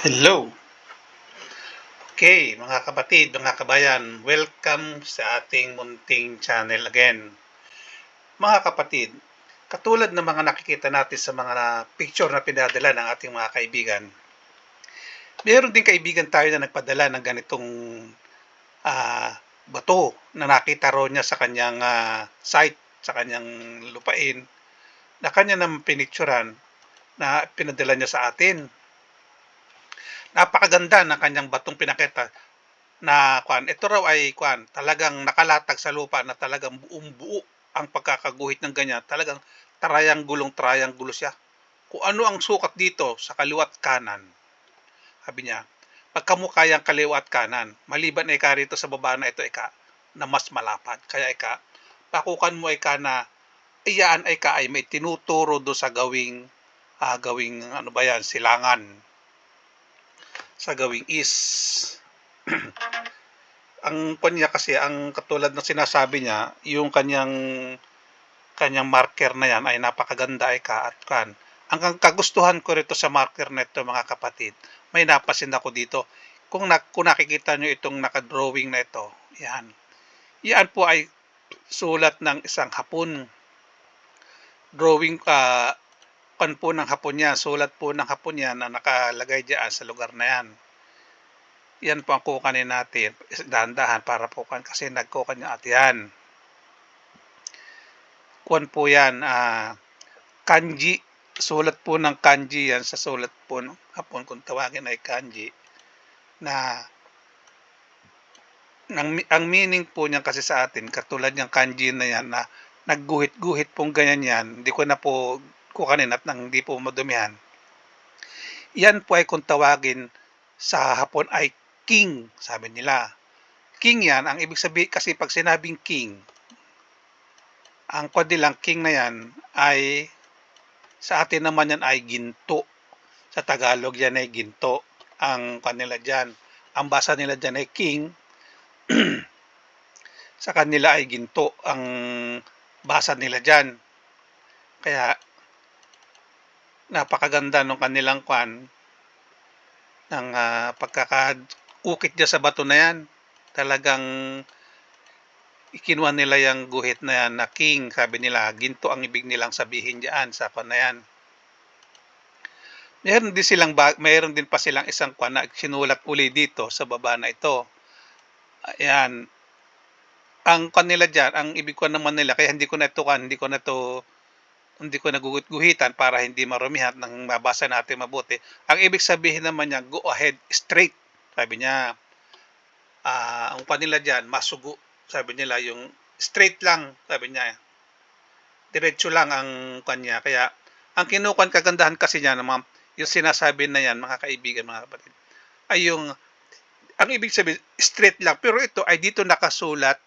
Hello! Okay, mga kapatid, mga kabayan, welcome sa ating munting channel again. Mga kapatid, katulad ng mga nakikita natin sa mga picture na pinadala ng ating mga kaibigan, meron din kaibigan tayo na nagpadala ng ganitong ah, bato na nakita raw niya sa kanyang ah, site, sa kanyang lupain, na kanya naman pinicturan na pinadala niya sa atin napakaganda ng kanyang batong pinakita na kwan. Ito raw ay kwan talagang nakalatag sa lupa na talagang buong buo ang pagkakaguhit ng ganyan. Talagang trianggulong triangulo siya. Kung ano ang sukat dito sa kaliwat kanan. Sabi niya pagkamukha yung kaliwat kanan. Maliban ay ka rito sa baba na ito ika na mas malapad. Kaya ika pakukan mo ika na iyan ay ka ay may tinuturo do sa gawing ah, gawing ano ba yan silangan sa gawing is. Ang kanya kasi ang katulad ng sinasabi niya yung kanyang kanyang marker na yan ay napakaganda ay ka at kan ang kagustuhan ko rito sa marker na ito mga kapatid may napasin ako dito. Kung, na, kung nakikita nyo itong nakadrawing na ito yan. Yan po ay sulat ng isang hapon. Drawing uh, pan po ng hapon yan, sulat po ng hapon yan na nakalagay diyan sa lugar na yan. Yan po ang kukanin natin, dahan-dahan para po kan kasi nagkukan niya at yan. Kuan po yan, uh, kanji, sulat po ng kanji yan sa sulat po ng hapon kung tawagin ay kanji na ang, ang meaning po niyan kasi sa atin, katulad ng kanji na yan na nagguhit-guhit pong ganyan yan, hindi ko na po kukanin at nang hindi po madumihan. Yan po ay kung tawagin sa hapon ay king, sabi nila. King yan, ang ibig sabihin kasi pag sinabing king, ang kodilang king na yan ay sa atin naman yan ay ginto. Sa Tagalog yan ay ginto. Ang kanila dyan, ang basa nila dyan ay king. sa kanila ay ginto ang basa nila dyan. Kaya napakaganda ng kanilang kwan ng uh, pagkakaukit niya sa bato na yan. Talagang ikinuha nila yung guhit na yan na king, sabi nila, ginto ang ibig nilang sabihin diyan sa kwan na yan. Meron din silang mayroon din pa silang isang kwan na sinulat uli dito sa baba na ito. Ayan. Ang kanila diyan, ang ibig ko naman nila kaya hindi ko na ito kan, hindi ko na to hindi ko naguguhitan para hindi marumihan nang mabasa natin mabuti. Ang ibig sabihin naman niya, go ahead, straight. Sabi niya, uh, ang panila dyan, masugo. Sabi nila, yung straight lang, sabi niya. Diretso lang ang kanya. Kaya, ang kinukuhan kagandahan kasi niya, mga, yung sinasabi na yan, mga kaibigan, mga kapatid, ay yung, ang ibig sabihin, straight lang. Pero ito ay dito nakasulat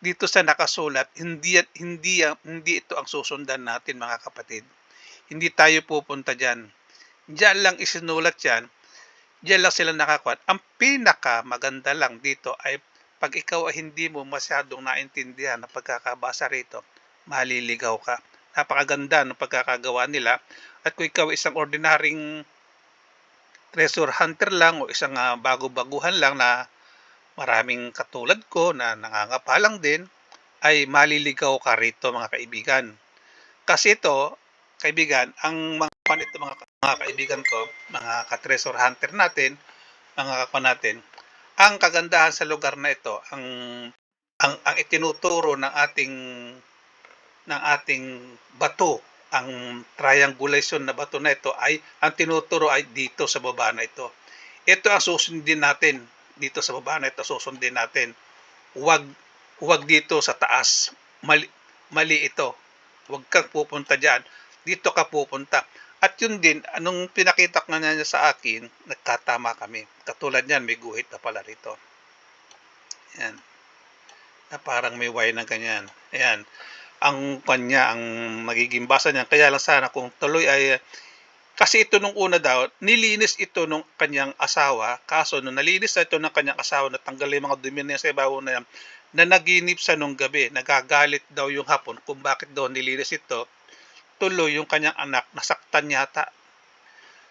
dito sa nakasulat, hindi, hindi, hindi ito ang susundan natin mga kapatid. Hindi tayo pupunta dyan. Diyan lang isinulat yan. Diyan lang sila nakakuha. Ang pinaka maganda lang dito ay pag ikaw ay hindi mo masyadong naintindihan na pagkakabasa rito, maliligaw ka. Napakaganda ng pagkakagawa nila. At kung ikaw isang ordinaryong treasure hunter lang o isang uh, bago-baguhan lang na maraming katulad ko na nangangapalang din ay maliligaw ka rito mga kaibigan. Kasi ito, kaibigan, ang mga ito mga, mga kaibigan ko, mga ka-treasure hunter natin, mga kakwa natin, ang kagandahan sa lugar na ito, ang ang, ang itinuturo ng ating ng ating bato, ang triangulation na bato na ito ay ang tinuturo ay dito sa baba na ito. Ito ang susundin natin dito sa baba na ito susundin natin. Huwag huwag dito sa taas. Mali, mali ito. Huwag kang pupunta diyan. Dito ka pupunta. At yun din, anong pinakita nga niya sa akin, nagkatama kami. Katulad niyan, may guhit na pala rito. Yan. Na parang may wire na ganyan. Ayan. Ang kanya, ang magiging basa niyan. Kaya lang sana kung tuloy ay kasi ito nung una daw, nilinis ito nung kanyang asawa. Kaso nung nalinis na ito ng kanyang asawa, natanggal yung mga dumi niya sa ibabaw na yan, na naginip sa nung gabi, nagagalit daw yung hapon kung bakit daw nilinis ito, tuloy yung kanyang anak, nasaktan yata.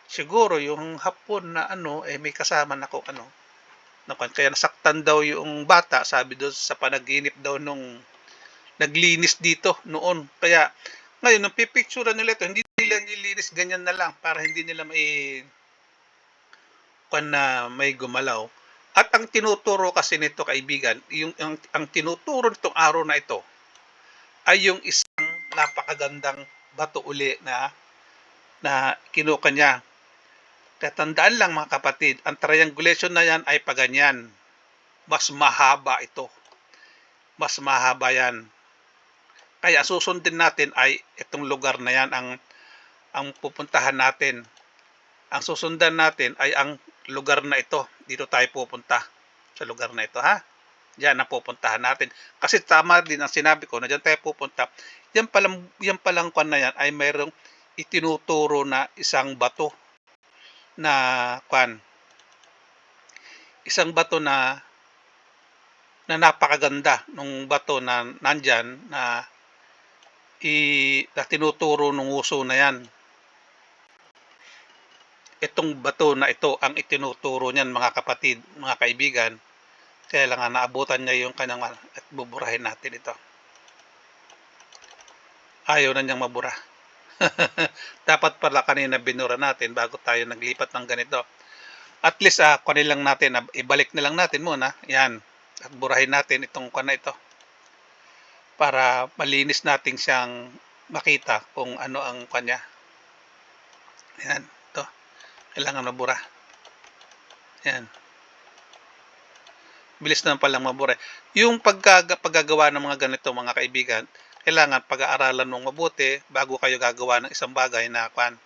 siguro yung hapon na ano, eh may kasama na ko ano. Kaya nasaktan daw yung bata, sabi doon sa panaginip daw nung naglinis dito noon. Kaya ngayon, nung pipicture nila ito, hindi nila nilinis ganyan na lang para hindi nila may kwan na may gumalaw. At ang tinuturo kasi nito kaibigan, yung ang, ang tinuturo nitong araw na ito ay yung isang napakagandang bato uli na na kinuha niya. Kaya tandaan lang mga kapatid, ang triangulation na yan ay paganyan. Mas mahaba ito. Mas mahaba yan. Kaya susundin natin ay itong lugar na yan ang ang pupuntahan natin. Ang susundan natin ay ang lugar na ito. Dito tayo pupunta sa lugar na ito ha. Diyan na pupuntahan natin. Kasi tama din ang sinabi ko na diyan tayo pupunta. Yan palang yan palang kwan na yan ay mayroong itinuturo na isang bato na kwan. Isang bato na na napakaganda nung bato na nandyan na i na tinuturo nung uso na yan. Itong bato na ito ang itinuturo niyan mga kapatid, mga kaibigan. Kaya lang nga naabutan niya yung kanyang at buburahin natin ito. Ayaw na niyang mabura. Dapat pala kanina binura natin bago tayo naglipat ng ganito. At least ah, kunin lang natin, ah, ibalik na lang natin muna. Yan. At burahin natin itong kwan na ito. Para malinis natin siyang makita kung ano ang kanya. Yan. Ito. Kailangan mabura. Yan. Bilis naman palang mabura. Yung paggaga, paggagawa ng mga ganito mga kaibigan, kailangan pag-aaralan mong mabuti bago kayo gagawa ng isang bagay na kwan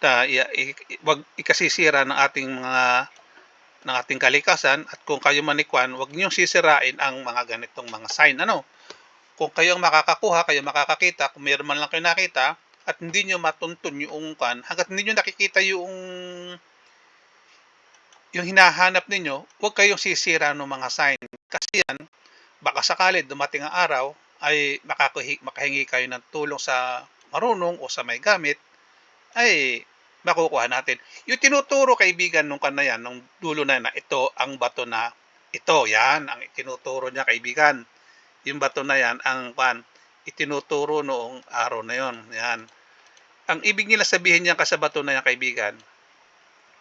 na i, i, wag ikasisira ng ating mga ng ating kalikasan at kung kayo manikwan, wag niyo sisirain ang mga ganitong mga sign. Ano? Kung kayo ang makakakuha, kayo makakakita, kung mayroon man lang kayo nakita, at hindi niyo matuntun yung kwan, hanggat hindi niyo nakikita yung yung hinahanap ninyo, huwag kayong sisira ng mga sign. Kasi yan, baka sakali dumating ang araw, ay makakuhi, makahingi kayo ng tulong sa marunong o sa may gamit, ay makukuha natin. Yung tinuturo kaibigan nung kan na yan, nung dulo na na ito ang bato na ito, yan, ang itinuturo niya kaibigan. Yung bato na yan, ang pan, itinuturo noong araw na yon. Yan. Ang ibig nila sabihin niya sa bato na yan kaibigan,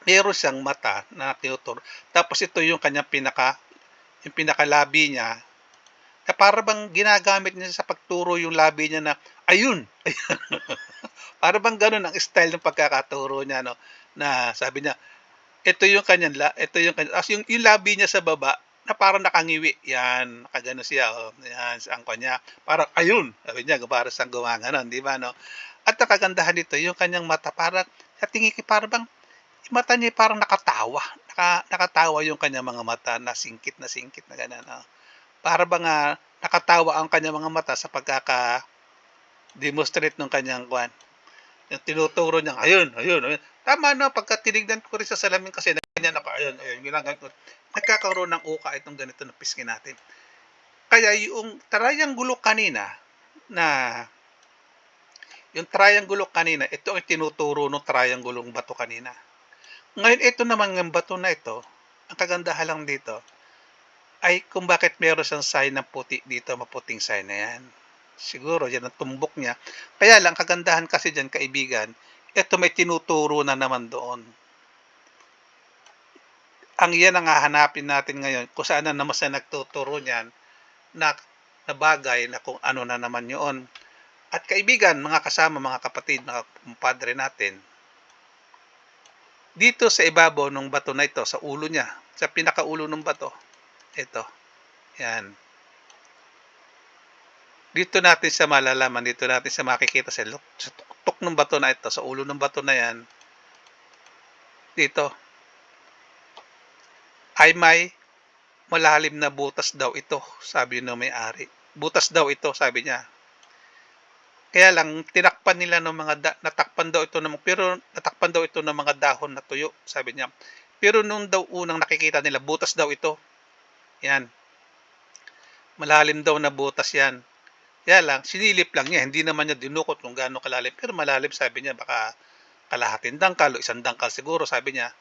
meron siyang mata na tinuturo. Tapos ito yung kanyang pinaka, yung pinakalabi niya, na para bang ginagamit niya sa pagturo yung labi niya na, ayun, ayun. Para bang ganun ang style ng pagkakaturo niya, no? Na sabi niya, ito yung kanyang, la, ito yung kanyang, as yung, yung labi niya sa baba, na parang nakangiwi. Yan, nakagano siya, oh. Yan, ang kanya. Parang, ayun, sabi niya, para sa gumaganon, di ba, no? At nakagandahan dito, yung kanyang mata, parang, sa tingin ko, parang bang, yung mata niya parang nakatawa. Naka, nakatawa yung kanyang mga mata na singkit na singkit na gano'n. No? Para bang uh, nakatawa ang kanyang mga mata sa pagkaka demonstrate ng kanyang kwan. Yung tinuturo niya, ayun, ayun, ayun. Tama na, pagka tinignan ko rin sa salamin kasi na ganyan ako, ayun, ayun, ginagawa ko. Nagkakaroon ng uka itong ganito na piskin natin. Kaya yung triangulo kanina na yung triangulo kanina, ito ang tinuturo ng triangulong bato kanina. Ngayon, ito naman ng bato na ito, ang kagandahan lang dito, ay kung bakit meron siyang sign ng puti dito, maputing sign na yan. Siguro, yan ang tumbok niya. Kaya lang, kagandahan kasi dyan, kaibigan, ito may tinuturo na naman doon. Ang yan ang hahanapin natin ngayon, kung saan na naman siya nagtuturo niyan, na, na bagay na kung ano na naman yun. At kaibigan, mga kasama, mga kapatid, mga kumpadre natin, dito sa ibabaw ng bato na ito, sa ulo niya, sa pinakaulo ng bato, ito, yan. Dito natin sa malalaman, dito natin sa makikita sa, sa tuktok ng bato na ito, sa ulo ng bato na yan, dito, ay may malalim na butas daw ito, sabi ng may-ari. Butas daw ito, sabi niya. Kaya lang tinakpan nila ng mga da, natakpan daw ito ng pero natakpan daw ito ng mga dahon na tuyo, sabi niya. Pero nung daw unang nakikita nila, butas daw ito. Yan. Malalim daw na butas yan. Kaya lang, sinilip lang niya. Hindi naman niya dinukot kung gaano kalalim. Pero malalim, sabi niya, baka kalahating dangkal o isang dangkal siguro, sabi niya.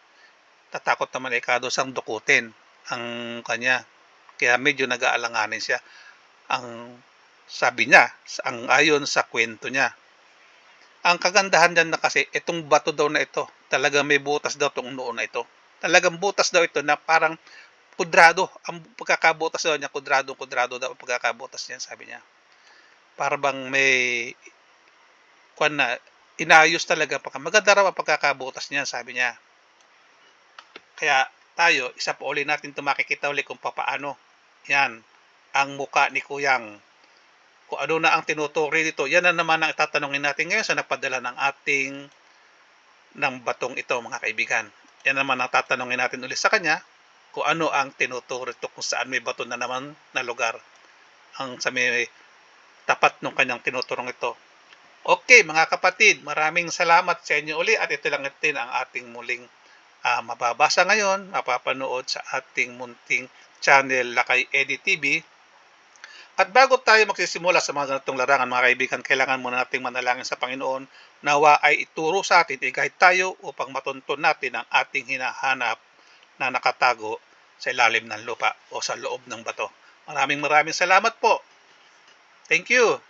Tatakot naman eh Kado sang dukutin ang kanya. Kaya medyo nag-aalanganin siya. Ang sabi niya, ang ayon sa kwento niya. Ang kagandahan dyan na kasi, itong bato daw na ito, talagang may butas daw itong noo na ito. Talagang butas daw ito na parang kudrado. Ang pagkakabutas daw niya, kudrado, kudrado daw ang pagkakabutas niya, sabi niya. Para bang may kwan na, inayos talaga. Pagka, maganda raw ang pagkakabutas niya, sabi niya. Kaya tayo, isa po uli natin ito makikita uli kung papaano. Yan, ang muka ni Kuyang. Kung ano na ang tinuturi dito, yan na naman ang itatanungin natin ngayon sa nagpadala ng ating ng batong ito, mga kaibigan. Yan naman ang tatanungin natin ulit sa kanya kung ano ang tinuturo ito, kung saan may bato na naman na lugar ang sa may tapat ng kanyang tinuturong ito. Okay, mga kapatid, maraming salamat sa inyo uli at ito lang din ang ating muling ah, mababasa ngayon, mapapanood sa ating munting channel Lakay Eddie TV. At bago tayo magsisimula sa mga ganitong larangan, mga kaibigan, kailangan muna nating manalangin sa Panginoon nawa ay ituro sa atin, i-guide tayo upang matuntun natin ang ating hinahanap na nakatago sa ilalim ng lupa o sa loob ng bato. Maraming maraming salamat po. Thank you.